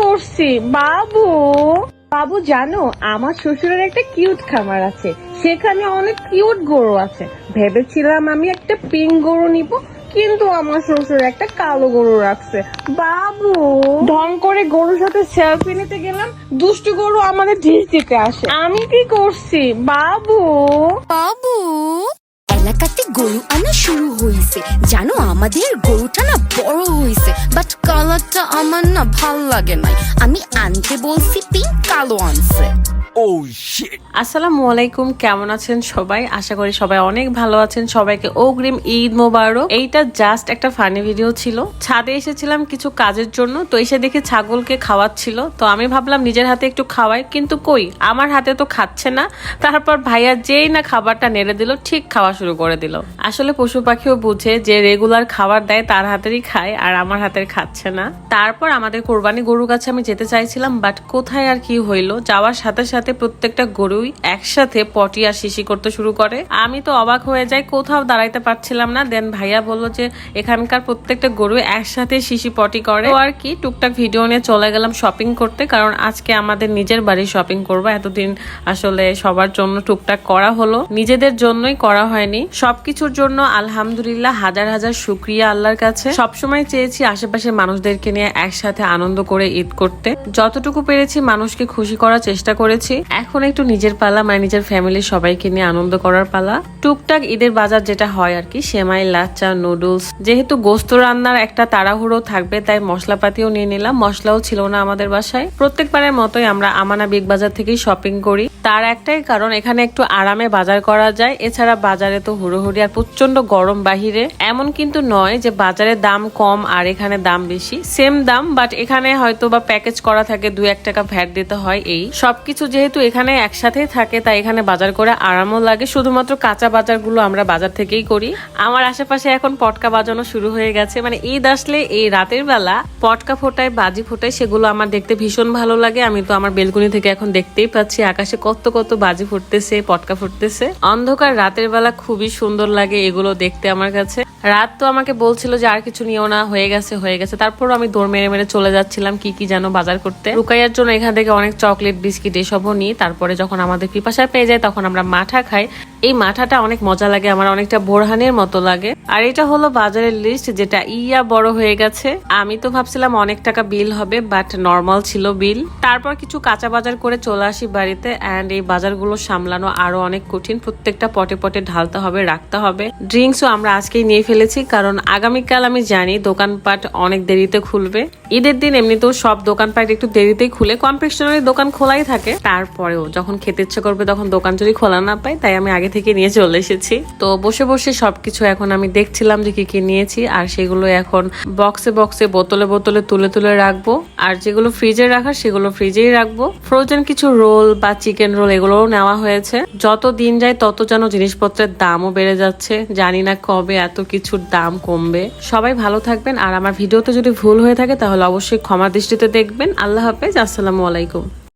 করছি? বাবু? বাবু, জানো, আমার শ্বশুরের একটা কিউট খামার আছে। সেখানে অনেক কিউট গরু আছে। ভেবেছিলাম আমি একটা পিঙ্ক গরু নিব, কিন্তু আমার শ্বশুর একটা কালো গরু রাখছে। বাবু? ঢং করে গরুর সাথে সেলফি নিতে গেলাম, দুষ্টু গরু আমাদের ঢিস দিতে আসে। আমি কি করছি? বাবু? বাবু, এলাকাতে গরু আনা শুরু হয়েছে জানো, আমাদের গরুটা না বড় হয়েছে বাট কালারটা আমার না ভালো লাগে নাই আমি আনতে বলছি পিঙ্ক কালো আনছে ও shit. আসসালামু আলাইকুম, কেমন আছেন সবাই? আশা করি সবাই অনেক ভালো আছেন। সবাইকে অগ্রিম ঈদ মোবারক। এইটা জাস্ট একটা ফানি ভিডিও ছিল। ছাদে এসেছিলাম কিছু কাজের জন্য, তো এসে দেখে ছাগলকে খাওয়াচ্ছিল। তো আমি ভাবলাম নিজের হাতে একটু খাওয়াই, কিন্তু কই? আমার হাতে তো খাচ্ছে না। তারপর ভাইয়া যেই না খাবারটা নেড়ে দিল, ঠিক খাওয়া শুরু করে দিল। আসলে পশু পাখিও বুঝে যে রেগুলার খাবার দেয়, তার হাতেরই খায়, আর আমার হাতের খাচ্ছে না। তারপর আমাদের কোরবানি গরু কাছে আমি যেতে চাইছিলাম বাট কোথায় আর কি হইল? যাওয়ার সাথে সাথে প্রত্যেকটা গরুই একসাথে পটি আর শিশি করতে শুরু করে। আমি তো অবাক হয়ে যাই, কোথাও দাঁড়াইতে পারছিলাম না। দেন ভাইয়া বলল যে, এখানকার প্রত্যেকটা গরু একসাথে শিশি পটি করে। আর কি, টুকটাক ভিডিও নিয়ে চলে গেলাম শপিং করতে, কারণ আজকে আমাদের নিজের বাড়ি শপিং করব। এতদিন আসলে সবার জন্য টুকটাক করা হলো। নিজেদের জন্যই করা হয়নি। সবকিছুর জন্য আলহামদুলিল্লাহ হাজার হাজার শুক্রিয়া আল্লাহর কাছে। সবসময় চেয়েছি আশেপাশের মানুষদেরকে নিয়ে একসাথে আনন্দ করে ঈদ করতে। যতটুকু পেরেছি মানুষকে খুশি করার চেষ্টা করেছি। এখন একটু নিজের পালা মানে নিজের ফ্যামিলির সবাইকে নিয়ে আনন্দ করার পালা। টুকটাক ঈদের বাজার যেটা হয় আর কি, সেমাই, লাচ্চা নুডলস যেহেতু গোস্ত রান্নার একটা তাড়াহুড়ো থাকবে, তাই মশলাপাতিও নিয়ে নিলাম। মশলাও ছিল না আমাদের বাসায়। প্রত্যেকবারের মতোই আমরা আমানা বিগ বাজার থেকেই শপিং করি। তার একটাই কারণ, এখানে একটু আরামে বাজার করা যায়। এছাড়া বাজারে তো হুড়োহুড়ি আর প্রচণ্ড গরম বাহিরে। এমন কিন্তু নয় যে বাজারে দাম কম আর এখানে দাম বেশি। সেম দাম বাট এখানে হয়তো বা প্যাকেজ করা থাকে দু এক টাকা ভ্যাট দিতে হয় এই। সবকিছু যেহেতু এখানে একসাথেই থাকে, তাই এখানে বাজার করে আরামও লাগে। শুধুমাত্র কাঁচা বাজারগুলো আমরা বাজার থেকেই করি। আমার আশেপাশে এখন পটকা বাজানো শুরু হয়ে গেছে। মানে ঈদ আসলে এই রাতের বেলা পটকা ফোটায়, বাজি ফোটায়, সেগুলো আমার দেখতে ভীষণ ভালো লাগে। আমি তো আমার বেলকুনি থেকে এখন দেখতেই পাচ্ছি আকাশে কত কত বাজি ফুটতেছে, পটকা ফুটতেছে। অন্ধকার রাতের বেলা খুবই সুন্দর লাগে এগুলো দেখতে আমার কাছে। রাত তো আমাকে বলছিল যে আর কিছু নিও না, হয়ে গেছে হয়ে গেছে। তারপরও আমি দৌড় মেরে মেরে চলে যাচ্ছিলাম কি কি যেন বাজার করতে। রুকাইয়ার জন্য এখান থেকে অনেক চকলেট, বিস্কিট, এসবও নিই। তারপরে যখন আমাদের পিপাসায় পেয়ে যায়, তখন আমরা মাঠা খাই। এই মাঠাটা অনেক মজা লাগে, আমার অনেকটা বোরহানের মতো লাগে। আর এটা হলো বাজারের লিস্ট যেটা ইয়া বড় হয়ে গেছে। আমি তো ভাবছিলাম অনেক টাকা বিল হবে বাট নর্মাল ছিল বিল তারপর কিছু কাঁচা বাজার করে চলে আসি বাড়িতে অ্যান্ড এই বাজারগুলো সামলানো আরও অনেক কঠিন। প্রত্যেকটা পটে পটে ঢালতে হবে, রাখতে হবে। ড্রিঙ্কসও আমরা আজকেই নিয়ে ফেলেছি, কারণ আগামীকাল আমি জানি দোকানপাট অনেক দেরিতে খুলবে। ঈদের দিন এমনিতেও সব দোকানপাট একটু দেরিতেই খুলে, কনফেকশনারি দোকান খোলাই থাকে। তারপরেও যখন খেতে ইচ্ছে করবে তখন দোকান যদি খোলা না পাই তাই আমি আগে থেকে নিয়ে চলে এসেছি। তো বসে বসে সবকিছু এখন আমি দেখছিলাম যে কি কি নিয়েছি, আর সেগুলো এখন বক্সে বক্সে বোতলে বোতলে তুলে তুলে রাখব। আর যেগুলো ফ্রিজে রাখার, সেগুলো ফ্রিজেই রাখব। ফ্রোজেন কিছু রোল বা চিকেন রোল এগুলোও নেওয়া হয়েছে। যত দিন যায়, তত যেন জিনিসপত্রের দামও বেড়ে যাচ্ছে। জানি না কবে এত কিছুর দাম কমবে। সবাই ভালো থাকবেন, আর আমার ভিডিওতে যদি ভুল হয়ে থাকে, তাহলে অবশ্যই ক্ষমা দৃষ্টিতে দেখবেন। আল্লাহ হাফেজ, আসসালামু আলাইকুম।